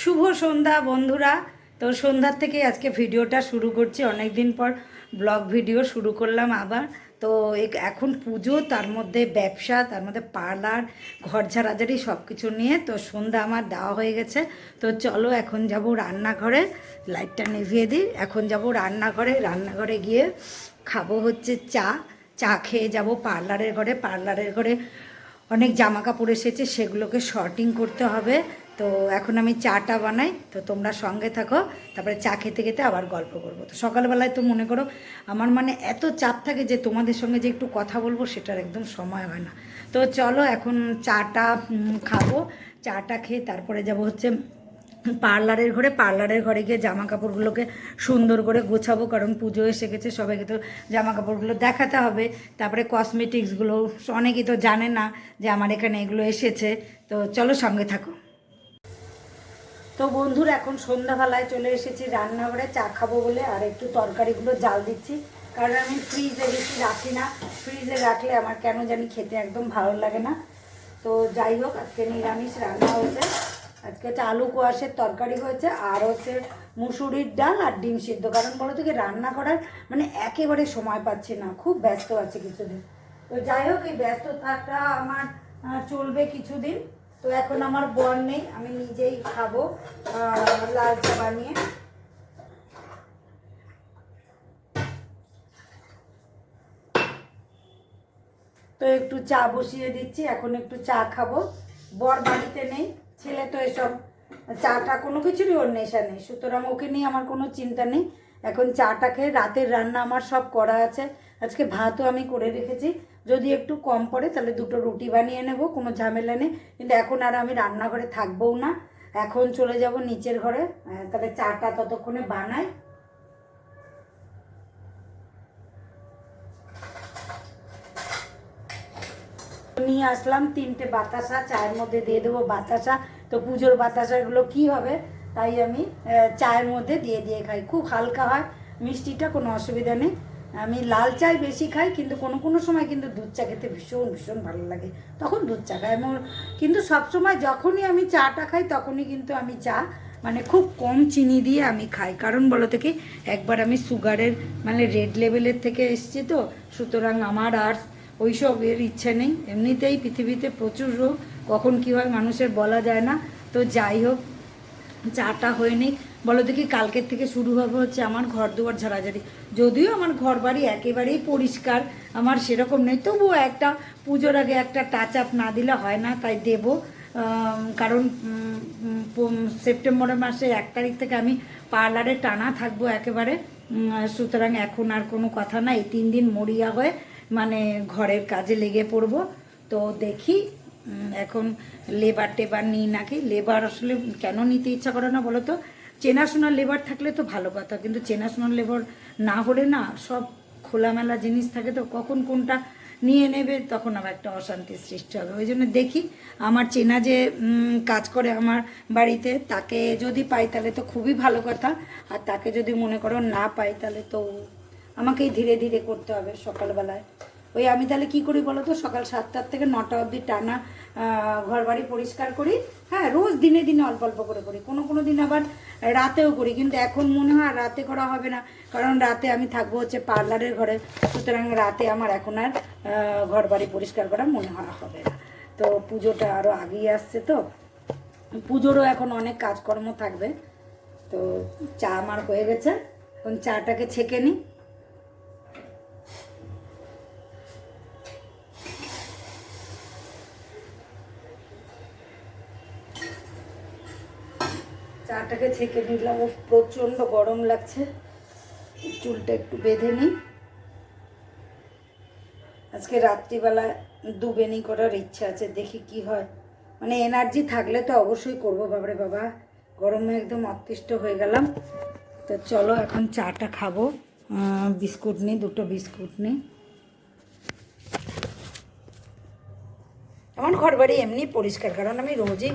শুভ সন্ধ্যা বন্ধুরা। তো সন্ধ্যার থেকে আজকে ভিডিওটা শুরু করছি। অনেক দিন পর ব্লগ ভিডিও শুরু করলাম আবার। তো এখন পুজো, তার মধ্যে ব্যবসা, তার মধ্যে পার্লার, ঘর ঝাড়াঝাড়ি সব কিছু নিয়ে তো সন্ধ্যা আমার দেওয়া হয়ে গেছে। তো চলো এখন যাব রান্নাঘরে, লাইটটা নিভিয়ে দিই। এখন যাব রান্নাঘরে রান্নাঘরে গিয়ে খাব হচ্ছে চা। চা খেয়ে যাব পার্লারের ঘরে। পার্লারের ঘরে অনেক জামা কাপড় এসেছে, সেগুলোকে শর্টিং করতে হবে। তো এখন আমি চাটা বানাই, তো তোমরা সঙ্গে থাকো, তারপরে চা খেতে খেতে আবার গল্প করব। তো সকালবেলায় তো মনে করো, আমার মানে এত চাপ থাকে যে তোমাদের সঙ্গে যে একটু কথা বলব সেটার একদম সময় হয় না। তো চলো এখন চাটা খাব। চাটা খেয়ে তারপরে যাব হচ্ছে পার্লারের ঘরে। পার্লারের ঘরে গিয়ে জামা কাপড়গুলোকে সুন্দর করে গোছাবো, কারণ পুজো এসে গেছে, সবাইকে তো জামা কাপড়গুলো দেখাতে হবে। তারপরে কসমেটিক্সগুলো অনেকেই তো জানে না যে আমার এখানে এগুলো এসেছে। তো চলো সঙ্গে থাকো। তো বন্ধুরা, এখন সন্ধ্যাবেলায় চলে এসেছি রান্নাঘরে, চা খাব বলে, আর একটু তরকারিগুলো জাল দিচ্ছি। কারণ আমি ফ্রিজে বেশি রাখি না। ফ্রিজে রাখলে আমার কেন জানি খেতে একদম ভালো লাগে না। তো যাই হোক, আজকে নিরামিষ রান্না হয়েছে। আজকে হচ্ছে আলু কোয়াশের তরকারি হয়েছে, আর হচ্ছে মুসুরির ডাল আর ডিম সিদ্ধ। কারণ বলো তো কি, রান্না করার মানে একেবারে সময় পাচ্ছি না, খুব ব্যস্ত আছে কিছুদিন। তো যাই হোক, এই ব্যস্ততাটা আমার চলবে কিছুদিন। তো এখন আমার বর নেই, আমি নিজেই খাব লাল চা বানিয়ে। তো একটু চা বসিয়ে দিচ্ছি, এখন একটু চা খাব। বর বাড়িতে নেই, ছেলে তো এসব চাটা কোনো কিছুরই ওর নেশা নেই, সুতরাং ওকে নিয়ে আমার কোনো চিন্তা নেই। এখন চাটা খেয়ে রাতের রান্না আমার সব করা আছে, আজকে ভাতও আমি করে রেখেছি। যদি একটু কম পড়ে, তাহলে দুটো রুটি বানিয়ে নেব, কোনো ঝামেলা নেই। কিন্তু এখন আর আমি রান্নাঘরে থাকবোও না। এখন চলে যাব নিচের ঘরে তাহলে চাটা ততক্ষণে বানাই। নিয়ে আসলাম তিনটে বাতাসা, চায়ের মধ্যে দিয়ে দেবো বাতাসা। তো পুজোর বাতাসাগুলো কি হবে, তাই আমি চায়ের মধ্যে দিয়ে দিয়ে খাই। খুব হালকা হয়, মিষ্টিটা কোনো অসুবিধা নেই। আমি লাল চাই বেশি খাই, কিন্তু কোনো কোনো সময় কিন্তু দুধ চা খেতে ভীষণ ভীষণ ভালো লাগে। তখন দুধ চা খাই। এমন কিন্তু সবসময় যখনই আমি চাটা খাই, তখনই কিন্তু আমি চা মানে খুব কম চিনি দিয়ে আমি খাই। কারণ বলো থেকে একবার আমি সুগারের মানে রেড লেভেলের থেকে এসেছি তো, সুতরাং আমার আর ওইসব এর ইচ্ছে নেই। এমনিতেই পৃথিবীতে প্রচুর রোগ, কখন কী হয় মানুষের বলা যায় না। তো যাই হোক, চাটা হয়ে নেই বলো দেখি কালকের থেকে শুরু হবে হচ্ছে আমার ঘর দুয়ার ঝাড়াঝাড়ি। যদিও আমার ঘর বাড়ি একেবারেই পরিষ্কার আমার সেরকম নেই। তবুও একটা পুজোর আগে একটা টাচ আপ না দিলে হয় না তাই দেব। কারণ উম, মাসে এক তারিখ থেকে আমি পার্লারে টানা থাকব একেবারে। সুতরাং এখন আর কোনো কথা না এই তিন দিন মরিয়া হয়ে মানে ঘরের কাজে লেগে পড়ব। তো দেখি এখন লেবার টেবার নিই নাকি? লেবার আসলে কেন নিতে ইচ্ছা করে না বলো তো? চেনাশোনার লেবার থাকলে তো ভালো কথা, কিন্তু চেনাশোনার লেবার না হলে না সব খোলামেলা জিনিস থাকে তো কখন কোনটা নিয়ে নেবে তখন আবার একটা অশান্তির সৃষ্টি হবে। ওই জন্য দেখি আমার চেনা যে কাজ করে আমার বাড়িতে, তাকে যদি পাই তাহলে তো খুবই ভালো কথা, আর তাকে যদি মনে করো না পাই তাহলে তো আমাকেই ধীরে ধীরে করতে হবে সকালবেলায়। ওই আমি তাহলে কি করি বলো তো? সকাল সাতটার থেকে নটা অবধি টানা ঘর বাড়ি পরিষ্কার করি। হ্যাঁ রোজ দিনে দিনে অল্প অল্প করে করি। কোনো কোনো দিন আবার রাতেও করি, কিন্তু এখন মনে হয় রাতে করা হবে না। কারণ রাতে আমি থাকব হচ্ছে পার্লারের ঘরে। সুতরাং রাতে আমার এখন আর ঘর বাড়ি পরিষ্কার করা মনে হয় হবে না। তো পুজোটা আরও আগিয়ে আসছে তো। পুজোরও এখন অনেক কাজকর্ম থাকবে। তো চা আমার হয়ে গেছে। এখন চাটাকে ছেঁকে নিই। চাটাকে ছেঁকে নিলাম ও প্রচণ্ড গরম লাগছে। চুলটা একটু বেঁধে নিই। আজকে রাত্রিবেলা দুবেনি করার ইচ্ছা আছে, দেখি কি হয়। মানে এনার্জি থাকলে তো অবশ্যই করব বাবারে বাবা। গরমে একদম অতিষ্ঠ হয়ে গেলাম। তো চলো, এখন চাটা খাব। বিস্কুট নিই, দুটো বিস্কুট নিই। আমার ঘর বাড়ি এমনি পরিষ্কার, কারণ আমি রোজই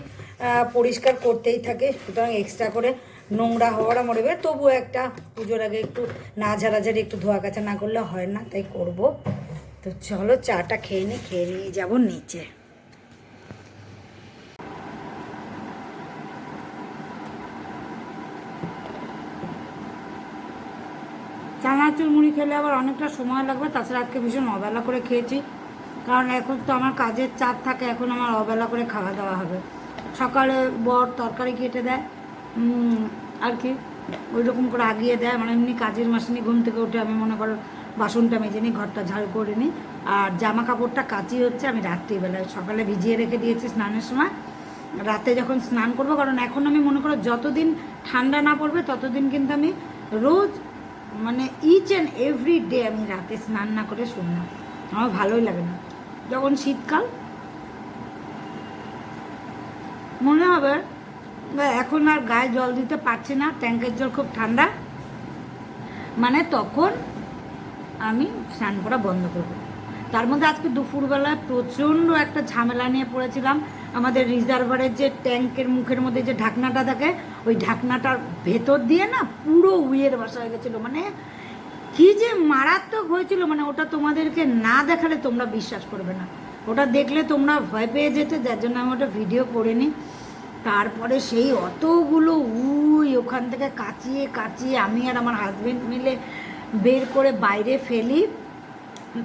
পরিষ্কার করতেই থাকে। সুতরাং এক্সট্রা করে নোংরা হওয়াটা মরে তবুও একটা পুজোর আগে একটু নাঝারাঝারি একটু ধোয়া কাচা না করলে হয় না, তাই করব। তো চলো চাটা খেয়ে নিই খেয়ে নিয়ে যাব নিচে। চানাচুর মুড়ি খেলে আবার অনেকটা সময় লাগবে, তাছাড়া আজকে ভীষণ অবেলা করে খেয়েছি। কারণ এখন তো আমার কাজের চাপ থাকে, এখন আমার অবেলা করে খাওয়া দাওয়া হবে। সকালে বর তরকারি কেটে দেয় আর কি ওই রকম করে আগিয়ে দেয়। মানে এমনি কাজের মাসিনি, ঘুম থেকে উঠে আমি মনে করো বাসনটা মেজে নিই, ঘরটা ঝাড়ু করে নিই। আর জামা কাপড়টা কাচি হচ্ছে আমি রাত্রিবেলায় সকালে ভিজিয়ে রেখে দিয়েছি স্নানের সময়। রাতে যখন স্নান করব, কারণ এখন আমি মনে করো যতদিন ঠান্ডা না পড়বে, ততদিন কিন্তু আমি রোজ মানে ইচ অ্যান্ড এভরি ডে আমি রাতে স্নান না করে শুনলাম আমার ভালোই লাগে না। যখন শীতকাল মনে হবে এখন আর গায়ে জল দিতে পারছি না, ট্যাঙ্কের জল খুব ঠান্ডা। মানে তখন আমি স্নান করা বন্ধ করব। তার মধ্যে আজকে দুপুরবেলায় প্রচণ্ড একটা ঝামেলা নিয়ে পড়েছিলাম। আমাদের রিজার্ভারের যে ট্যাঙ্কের মুখের মধ্যে যে ঢাকনাটা থাকে, ওই ঢাকনাটার ভেতর দিয়ে না পুরো উইয়ের বাসা হয়ে গেছিল। মানে কি যে মারাত্মক হয়েছিল মানে ওটা তোমাদেরকে না দেখালে তোমরা বিশ্বাস করবে না। ওটা দেখলে তোমরা ভয় পেয়ে যেতে, যার জন্য আমি ওটা ভিডিও করে নিই। তারপরে সেই অতগুলো উই ওখান থেকে কাচিয়ে কাচিয়ে আমি আর আমার হাজবেন্ড মিলে বের করে বাইরে ফেলি।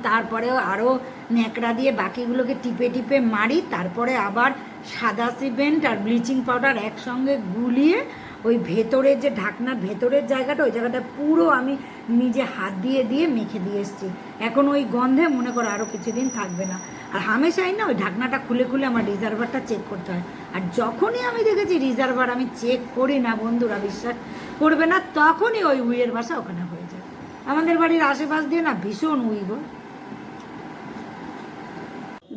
তারপরেও আরও ন্যাকড়া দিয়ে বাকিগুলোকে টিপে টিপে মারি। তারপরে আবার সাদা সিমেন্ট আর ব্লিচিং পাউডার একসঙ্গে গুলিয়ে ওই ভেতরের যে ঢাকনার ভেতরের জায়গাটা, ওই জায়গাটা পুরো আমি নিজে হাত দিয়ে দিয়ে মেখে দিয়ে এসেছি। এখন ওই গন্ধে মনে করো আরও কিছুদিন থাকবে না। আর হামেশাই না ওই ঢাকনাটা খুলে খুলে আমার রিজার্ভারটা চেক করতে হয়। আর যখনই আমি দেখেছি রিজার্ভার আমি চেক করি না বন্ধুরা, বিশ্বাস করবে না, তখনই ওই উইয়ের বাসা ওখানে হয়ে যায়। আমাদের বাড়ির আশেপাশ দিয়ে না ভীষণ উই গো।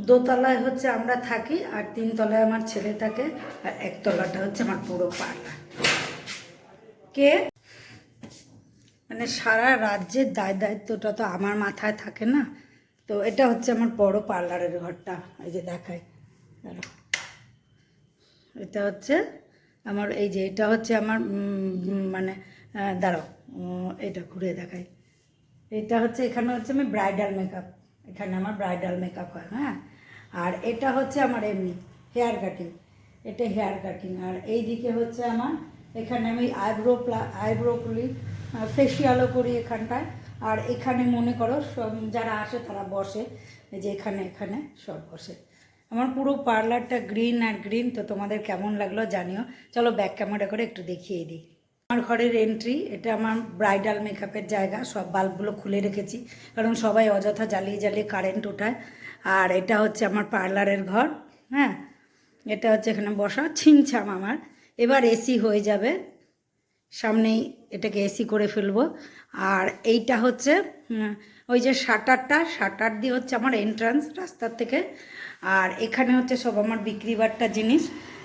দোতলায় হচ্ছে আমরা থাকি আর তিনতলায় আমার ছেলে থাকে আর একতলাটা হচ্ছে আমার পুরো পার্লার কে? মানে সারা রাজ্যের দায় দায়িত্বটা তো আমার মাথায় থাকে না। তো এটা হচ্ছে আমার বড় পার্লারের ঘরটা, এই যে দেখায়। এটা হচ্ছে আমার, এই যে এটা হচ্ছে আমার মানে দাঁড়াও এটা ঘুরে দেখাই। এটা হচ্ছে, এখানে হচ্ছে আমি ব্রাইডাল মেকআপ, এখানে আমার ব্রাইডাল মেকআপ হয় হ্যাঁ? আর এটা হচ্ছে আমার এমনি হেয়ার কাটিং, এটা হেয়ার কাটিং। আর এই দিকে হচ্ছে আমার, এখানে আমি আইব্রো প্লা, আইব্রো করি ফেসিয়ালও করি এখানটায়। আর এখানে মনে করো সব যারা আসে তারা বসে যে এখানে এখানে সব বসে। আমার পুরো পার্লারটা গ্রিন আর গ্রিন, তো তোমাদের কেমন লাগল জানিও। চলো ব্যাক ক্যামেরা করে একটু দেখিয়ে দিই। আমার ঘরের এন্ট্রি এটা আমার ব্রাইডাল মেকআপের জায়গা, সব বাল্বগুলো খুলে রেখেছি। কারণ সবাই অযথা জ্বালিয়ে জ্বালিয়ে কারেন্ট ওঠায় আর এটা হচ্ছে আমার পার্লারের ঘর হ্যাঁ? এটা হচ্ছে এখানে বসা, ছিমছাম আমার। এবার এসি হয়ে যাবে। সামনেই এটাকে এসি করে ফেলব। আর এইটা হচ্ছে ওই যে শাটারটা, শাটার দিয়ে হচ্ছে আমার এন্ট্রান্স রাস্তার থেকে। আর এখানে হচ্ছে সব আমার বিক্রি বাট্টা জিনিস।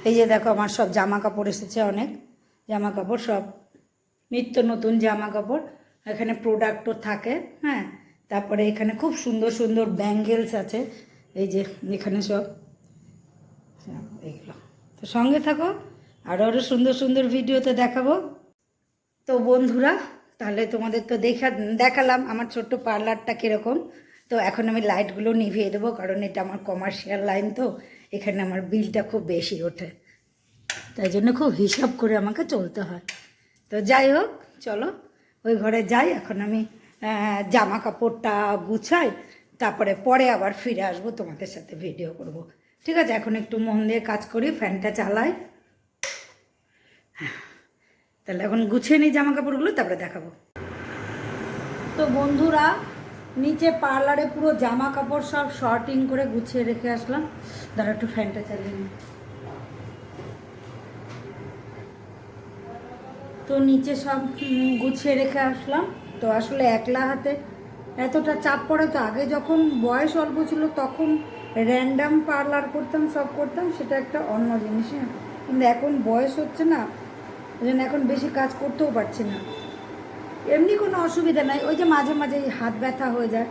এই যে দেখো আমার সব জামা কাপড় এসেছে অনেক। জামা কাপড় সব, নিত্য নতুন জামা কাপড় এখানে প্রোডাক্টও থাকে হ্যাঁ। তারপরে এখানে খুব সুন্দর সুন্দর ব্যাঙ্গেলস আছে। এই যে এখানে সব এইগুলো। তো সঙ্গে থাকো আরও আরও সুন্দর সুন্দর ভিডিওতে দেখাবো। তো বন্ধুরা, তাহলে তোমাদের তো দেখা, দেখালাম আমার ছোট্ট পার্লারটা কীরকম। তো এখন আমি লাইটগুলো নিভিয়ে দেবো, কারণ এটা আমার কমার্শিয়াল লাইন তো, এখানে আমার বিলটা খুব বেশি ওঠে। তাই জন্য খুব হিসাব করে আমাকে চলতে হয়। তো যাই হোক, চলো, ওই ঘরে যাই, এখন আমি জামা কাপড়টা গুছাই, তারপরে পরে আবার ফিরে আসব, তোমাদের সাথে ভিডিও করব। ঠিক আছে, এখন একটু মন দিয়ে কাজ করি ফ্যানটা চালাই। তাহলে এখন গুছিয়ে নিই জামা কাপড়গুলো তারপরে দেখাবো। তো বন্ধুরা, নিচে পার্লারে পুরো জামা কাপড় সব শর্টিং করে গুছিয়ে রেখে আসলাম। দাঁড়া একটু ফ্যানটা চালিয়ে নিই। তো নিচে সব গুছিয়ে রেখে আসলাম। তো আসলে একলা হাতে এতটা চাপ পড়ে তো, আগে যখন বয়স অল্প ছিল, তখন র্যান্ডাম পার্লার করতাম, সব করতাম, সেটা একটা অন্য জিনিস হ্যাঁ। কিন্তু এখন বয়স হচ্ছে না জন্য এখন বেশি কাজ করতেও পারছি না। এমনি কোনো অসুবিধা নাই। ওই যে মাঝে মাঝে হাত ব্যথা হয়ে যায়।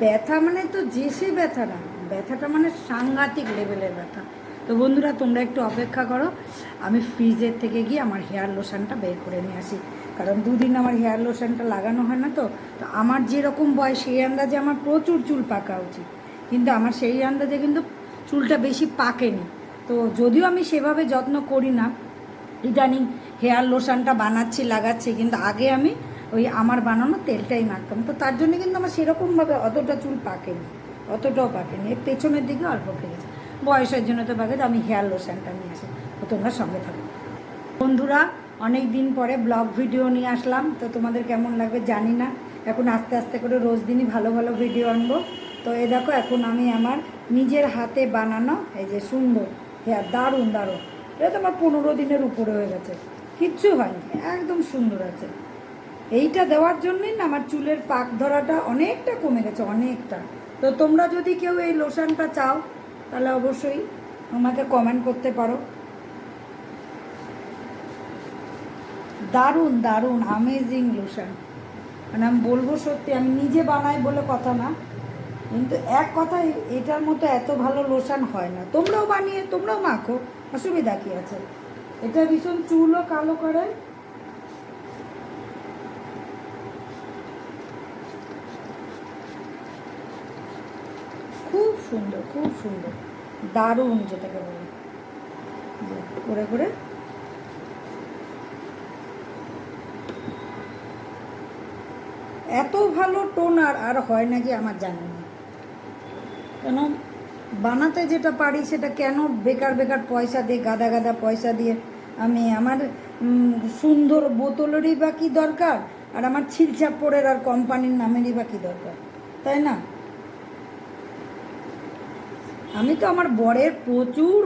ব্যথা মানে তো যে সে ব্যথা না। ব্যথাটা মানে সাংঘাতিক লেভেলের ব্যথা। তো বন্ধুরা, তোমরা একটু অপেক্ষা করো। আমি ফ্রিজের থেকে গিয়ে আমার হেয়ার লোশনটা বের করে নিয়ে আসি। কারণ দুদিন আমার হেয়ার লোশনটা লাগানো হয় না তো। তো আমার যেরকম বয়স, সেই আন্দাজে আমার প্রচুর চুল পাকা উচিত। কিন্তু আমার সেই আন্দাজে কিন্তু চুলটা বেশি পাকেনি। তো যদিও আমি সেভাবে যত্ন করি না ইদানিং হেয়ার লোশনটা বানাচ্ছি, লাগাচ্ছি, কিন্তু আগে আমি ওই আমার বানানো তেলটাই মাখতাম। তো তার জন্য কিন্তু আমার সেরকমভাবে অতটা চুল পাকেনি, অতটাও পাকেনি। এর পেছনের দিকে অল্প পেকেছে বয়সের জন্য তো পাকে আমি হেয়ার লোশনটা নিয়ে আসি, তো তোমরা সঙ্গে থাকো। বন্ধুরা অনেক দিন পরে ব্লগ ভিডিও নিয়ে আসলাম, তো তোমাদের কেমন লাগবে জানি না। এখন আস্তে আস্তে করে রোজ দিনই ভালো ভালো ভিডিও আনব। তো এ দেখো, এখন আমি আমার নিজের হাতে বানানো এই যে সুন্দর হেয়ার, দারুণ দারুণ। এটা তো আমার পনেরো দিনের উপরে হয়ে গেছে। কিচ্ছু হয়নি, একদম সুন্দর আছে। এইটা দেওয়ার জন্যই না আমার চুলের পাক ধরাটা অনেকটা কমে গেছে, অনেকটা। তো তোমরা যদি কেউ এই লোশনটা চাও, তাহলে অবশ্যই আমাকে কমেন্ট করতে পারো। দারুণ দারুণ আমেজিং লোশন মানে আমি বলব সত্যি, আমি নিজে বানাই বলে কথা না। কিন্তু এক কথায় এটার মতো এত ভালো লোশন হয় না। তোমরাও বানিয়ে, তোমরাও মাখো, অসুবিধা কী আছে? এটা ভীষণ চুলও কালো করে। খুব সুন্দর খুব সুন্দর। দারুণ যেটাকে বলে। করে করে। এত ভালো টোনার আর হয় নাকি আমার জানি কেন? বানাতে যেটা পারি সেটা কেন বেকার বেকার পয়সা দিয়ে, গাদা গাদা পয়সা দিয়ে আমি আমার সুন্দর বোতলেরই বা কী দরকার? আর আমার ছিলছাপ্পড়ের আর কোম্পানির নামেরই বা কী দরকার? তাই না? আমি তো আমার বরের প্রচুর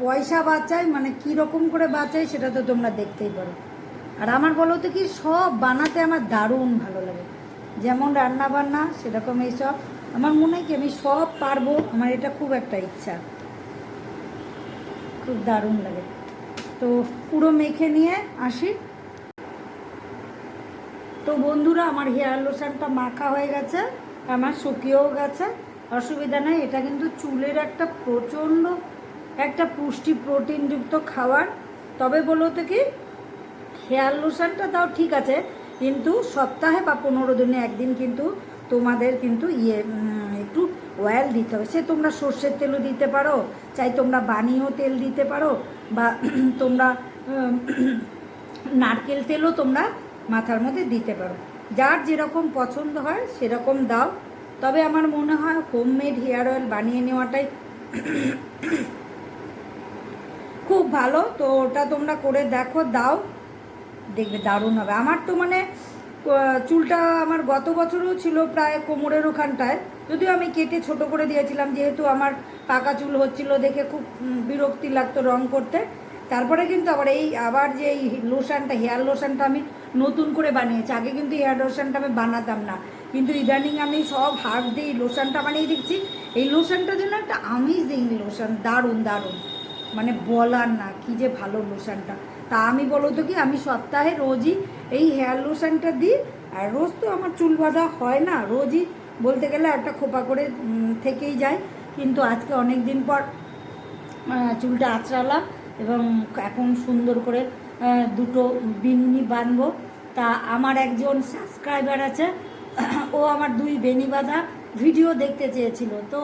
পয়সা বাঁচাই মানে কী রকম করে বাঁচাই সেটা তো তোমরা দেখতেই পারো। আর আমার বলো তো কি, সব বানাতে আমার দারুণ ভালো লাগে। যেমন রান্না বান্না সেরকম এইসব। আমার মনে হয় কি, আমি সব পারব, আমার এটা খুব একটা ইচ্ছা। খুব দারুণ লাগে। তো পুরো মেখে নিয়ে আসি। তো বন্ধুরা, আমার হেয়ার লোশনটা মাখা হয়ে গেছে, আমার শুকিয়েও গেছে। অসুবিধা নেই, এটা কিন্তু চুলের একটা প্রচণ্ড, একটা পুষ্টি প্রোটিনযুক্ত খাবার। তবে বলো তো কি, হেয়ার লোশনটা তাও ঠিক আছে, কিন্তু সপ্তাহে বা পনেরো দিনে একদিন কিন্তু তোমাদের কিন্তু ইয়ে একটু অয়েল দিতে হবে। সে তোমরা সর্ষের তেলও দিতে পারো, চাই তোমরা বানিয়েও তেল দিতে পারো, বা তোমরা নারকেল তেলও তোমরা মাথার মধ্যে দিতে পারো। যার যেরকম পছন্দ হয় সেরকম দাও। তবে আমার মনে হয় হোমমেড হেয়ার অয়েল বানিয়ে নেওয়াটাই খুব ভালো। তো ওটা তোমরা করে দেখো, দাও। দেখবে দারুণ হবে। আমার তো মানে চুলটা আমার গত বছরও ছিল প্রায় কোমরের ওখানটায়। যদিও আমি কেটে ছোট করে দিয়েছিলাম, যেহেতু আমার পাকা চুল হচ্ছিল দেখে খুব বিরক্তি লাগতো রং করতে। তারপরে কিন্তু আবার এই, আবার যে এই লোশনটা, হেয়ার লোশনটা আমি নতুন করে বানিয়েছি। আগে কিন্তু হেয়ার লোশনটা আমি বানাতাম না। কিন্তু ইদানিং আমি সব হাত দিয়ে এই লোশনটা বানিয়ে দিচ্ছি এই লোশনটা যেন একটা আমেজিং লোশন, দারুণ দারুণ। মানে বলার না, কি যে ভালো লোশনটা। তা আমি বলো তো কি, আমি সপ্তাহে রোজই এই হেয়ার লোশনটা দিই, আর রোজ তো আমার চুল বাঁধা হয় না, রোজই বলতে গেলে একটা খোপা করে থেকেই যায়। কিন্তু আজকে অনেক দিন পর চুলটা আঁচড়ালাম এবং এখন সুন্দর করে দুটো বিন্নি বাঁধবো। তা আমার একজন সাবস্ক্রাইবার আছে, ও আমার দুই বেনি বাঁধা ভিডিও দেখতে চেয়েছিল। তো,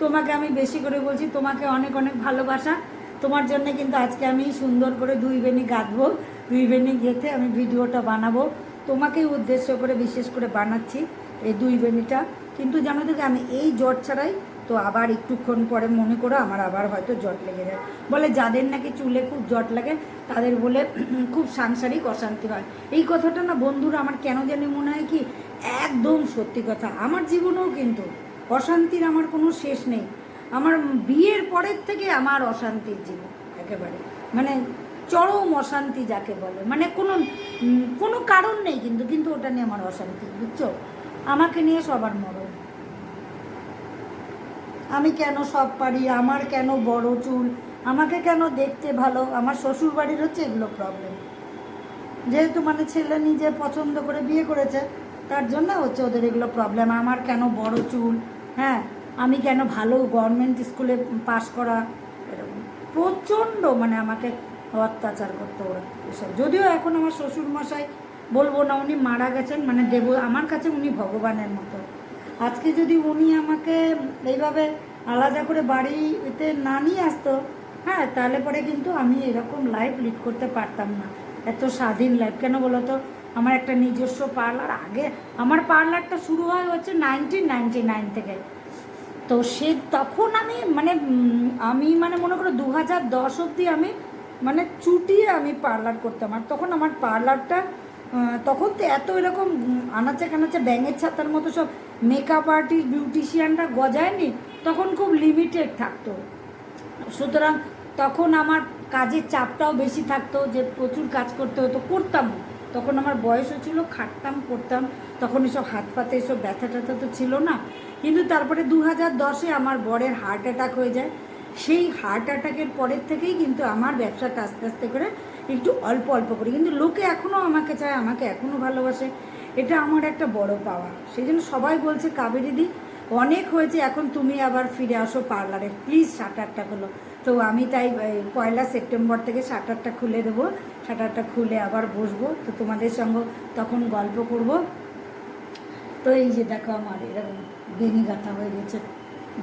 তোমাকে আমি বেশি করে বলছি, তোমাকে অনেক অনেক ভালোবাসা। তোমার জন্য কিন্তু আজকে আমি সুন্দর করে দুই বেনি গাঁথবো দুই গেঁথে আমি ভিডিওটা বানাবো। তোমাকেই উদ্দেশ্য করে বিশেষ করে বানাচ্ছি এই দুই বেনিটা কিন্তু জানো কি, আমি এই জ্বর ছাড়াই তো আবার একটুক্ষণ পরে মনে করো আমার আবার হয়তো জট লেগে যায়। বলে যাদের নাকি চুলে খুব জট লাগে তাদের বলে খুব সাংসারিক অশান্তি হয়। এই কথাটা না বন্ধুরা আমার কেন জানি মনে হয় কি একদম সত্যি কথা। আমার জীবনেও কিন্তু অশান্তির আমার কোনো শেষ নেই। আমার বিয়ের পরের থেকে আমার অশান্তির জীবন একেবারে। মানে চরম অশান্তি যাকে বলে। মানে কোনো কোনো কারণ নেই কিন্তু কিন্তু ওটা নিয়ে আমার অশান্তি, বুঝছ? আমাকে নিয়ে সবার মরণ। আমি কেন সব পারি? আমার কেন বড় চুল? আমাকে কেন দেখতে ভালো? আমার শ্বশুর বাড়ির হচ্ছে এগুলো প্রবলেম যেহেতু মানে ছেলে নিজে পছন্দ করে বিয়ে করেছে, তার জন্য হচ্ছে ওদের এগুলো প্রবলেম আমার কেন বড় চুল? হ্যাঁ আমি কেন ভালো গভর্নমেন্ট স্কুলে পাশ করা? এরকম। প্রচণ্ড মানে আমাকে অত্যাচার করতো ওরা এসব। যদিও এখন আমার শ্বশুর মশাই বলব না, উনি মারা গেছেন মানে দেব আমার কাছে উনি ভগবানের মতো। আজকে যদি উনি আমাকে এইভাবে আলাদা করে বাড়িতে না নিয়ে আসতো হ্যাঁ তাহলে পরে কিন্তু আমি এরকম লাইফ লিড করতে পারতাম না। এত স্বাধীন লাইফ কেন বলো তো? আমার একটা নিজস্ব পার্লার আগে আমার পার্লারটা শুরু হয় হচ্ছে নাইনটিন নাইনটি নাইন থেকে। তো সে তখন আমি মানে আমি মানে মনে করো দু হাজার দশ অবধি আমি মানে চুটিয়ে আমি পার্লার করতাম। আর তখন আমার পার্লারটা তখন তো এত এরকম আনাচে কানাচে ব্যাঙের ছাতার মতো সব মেকআপ আর্টিস্ট বিউটিশিয়ানরা গজায়নি, তখন খুব লিমিটেড থাকতো। সুতরাং তখন আমার কাজের চাপটাও বেশি থাকতো যে প্রচুর কাজ করতে হতো, করতাম। তখন আমার বয়সও ছিল, খাটতাম করতাম তখন এসব হাত পাতে এসব ব্যথা ট্যাথা তো ছিল না। কিন্তু তারপরে দু হাজার দশে আমার বরের হার্ট অ্যাটাক হয়ে যায়। সেই হার্ট অ্যাটাকের পরের থেকেই কিন্তু আমার ব্যবসাটা আস্তে আস্তে করে একটু অল্প অল্প করে। কিন্তু লোকে এখনও আমাকে চায়, আমাকে এখনও ভালোবাসে। এটা আমার একটা বড় পাওয়া। সেই জন্য সবাই বলছে, কাবেরি দি, অনেক হয়েছে, এখন তুমি আবার ফিরে আসো পার্লারে। প্লিজ শাটারটা খোলো। তো আমি তাই পয়লা সেপ্টেম্বর থেকে শাটারটা খুলে দেবো। শাটারটা খুলে আবার বসবো। তো তোমাদের সঙ্গে তখন গল্প করব। তো এই যে দেখো আমার এরকম বেনি গাঁথা হয়ে গেছে,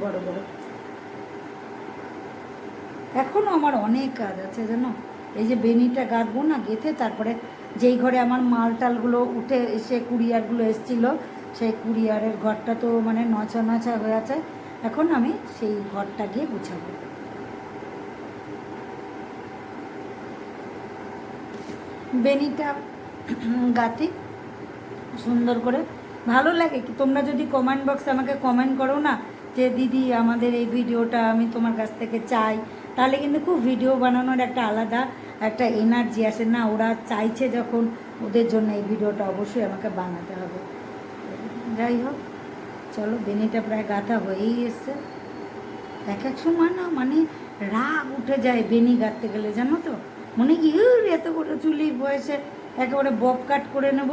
বড় বড়। এখনও আমার অনেক কাজ আছে, জানো? এই যে বেনিটা গাঁথবো না, গেঁথে তারপরে যেই ঘরে আমার মাল টালগুলো উঠে এসে কুরিয়ারগুলো এসেছিল, সেই কুরিয়ারের ঘরটা তো মানে নচা নচা হয়ে আছে, এখন আমি সেই ঘরটা গিয়ে গুছাবো। বেনিটা গাঁথি, সুন্দর করে। ভালো লাগে কি? তোমরা যদি কমেন্ট বক্সে আমাকে কমেন্ট করো না যে, দিদি, আমাদের এই ভিডিওটা আমি তোমার কাছ থেকে চাই। তাহলে কিন্তু খুব ভিডিও বানানোর একটা আলাদা একটা এনার্জি আসে। না ওরা চাইছে যখন ওদের জন্য এই ভিডিওটা অবশ্যই আমাকে বানাতে হবে। যাই হোক চলো বেনিটা প্রায় গাঁথা হয়েই এসছে। এক এক সময় না মানে রাগ উঠে যায় বেনি গাঁথতে গেলে জানো তো? মনে কি "উর, এত বড় চুলি বয়সে একেবারে বব কাট করে নেব।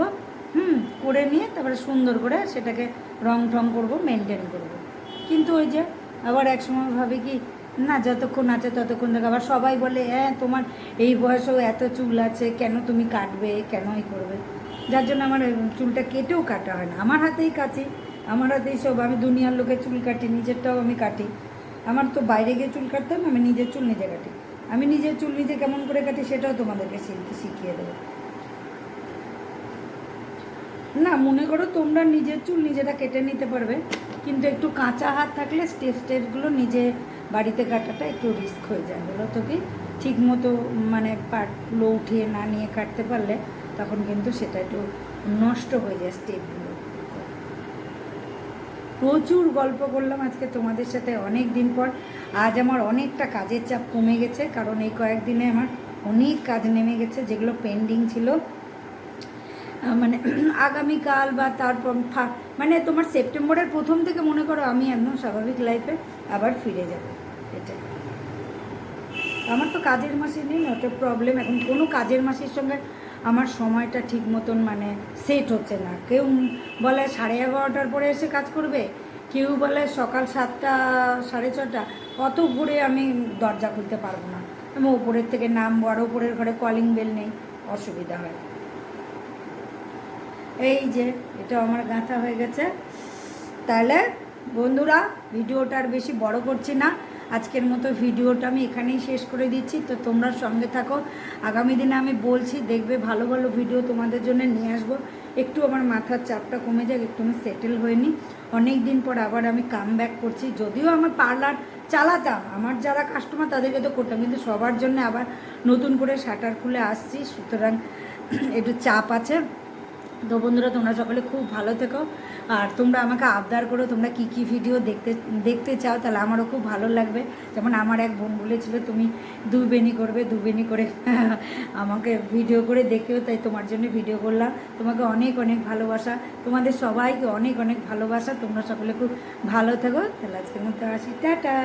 হুম করে নিয়ে তারপরে সুন্দর করে সেটাকে রং টং করব মেনটেন করব। কিন্তু ওই যে আবার এক সময় ভাবে কি না, যতক্ষণ আছে ততক্ষণ থেকে। আবার সবাই বলে হ্যাঁ তোমার এই বয়সেও এত চুল আছে, কেন তুমি কাটবে? কেনই করবে? যার জন্য আমার চুলটা কেটেও কাটা হয় না। আমার হাতেই কাটি, আমার হাতেই সব। আমি দুনিয়ার লোকের চুল কাটি, নিজেরটাও আমি কাটি। আমার তো বাইরে গিয়ে চুল কাটতাম আমি নিজের চুল নিজে কাটি। আমি নিজের চুল নিজে কেমন করে কাটি সেটাও তোমাদেরকে শিখ- শিখিয়ে দেবো। না, মনে করো তোমরা নিজের চুল নিজেরা কেটে নিতে পারবে। কিন্তু একটু কাঁচা হাত থাকলে স্টেপ স্টেপগুলো নিজে বাড়িতে কাটাটা একটু রিস্ক হয়ে যায়, বলো তো কি? ঠিক মতো মানে পাটগুলো উঠিয়ে না নিয়ে কাটতে পারলে তখন কিন্তু সেটা একটু নষ্ট হয়ে যায় স্টেপগুলো। প্রচুর গল্প করলাম আজকে তোমাদের সাথে অনেক দিন পর। আজ আমার অনেকটা কাজের চাপ কমে গেছে, কারণ এই কয়েকদিনে আমার অনেক কাজ নেমে গেছে, যেগুলো পেন্ডিং ছিল। মানে আগামীকাল বা তারপর মানে তোমার সেপ্টেম্বরের প্রথম থেকে মনে করো আমি একদম স্বাভাবিক লাইফে আবার ফিরে যাব, এটাই। আমার তো কাজের মাসে নেই, ওটা প্রবলেম এখন কোনো কাজের মাসের সঙ্গে আমার সময়টা ঠিক মতন মানে সেট হচ্ছে না। কেউ বলে সাড়ে এগারোটার পরে এসে কাজ করবে, কেউ বলে সকাল সাতটা, সাড়ে ছটা, অত ভোরে আমি দরজা খুলতে পারব না। আমি ওপরের থেকে নাম বড় ওপরের ঘরে কলিং বেল নেই, অসুবিধা হয়। এই যে এটা আমার গাঁথা হয়ে গেছে। তাহলে বন্ধুরা, ভিডিওটা আর বেশি বড় করছি না। আজকের মতো ভিডিওটা আমি এখানেই শেষ করে দিচ্ছি। তো তোমরা সঙ্গে থাকো। আগামী দিনে আমি বলছি, দেখবে ভালো ভালো ভিডিও তোমাদের জন্য নিয়ে আসব। একটু আমার মাথার চাপটা কমে যাক, একটু আমি সেটেল হয়নি অনেক দিন পর আবার আমি কাম ব্যাক করছি। যদিও আমার পার্লার চালাতাম, আমার যারা কাস্টমার তাদেরকে তো করতাম, কিন্তু সবার জন্য আবার নতুন করে শাটার খুলে আসছি। সুতরাং একটু চাপ আছে। তো বন্ধুরা, তোমরা সকলে খুব ভালো থেকো। আর তোমরা আমাকে আবদার করো, তোমরা কি কি ভিডিও দেখতে দেখতে চাও, তাহলে আমারও খুব ভালো লাগবে। যেমন আমার এক বোন বলেছিল, তুমি দু বেনি করবে দু বেনি করে আমাকে ভিডিও করে দেখেও, তাই তোমার জন্য ভিডিও করলাম। তোমাকে অনেক অনেক ভালোবাসা। তোমাদের সবাইকে অনেক অনেক ভালোবাসা। তোমরা সকলে খুব ভালো থেকো। তাহলে আজকের মধ্যে আসি। টাটা!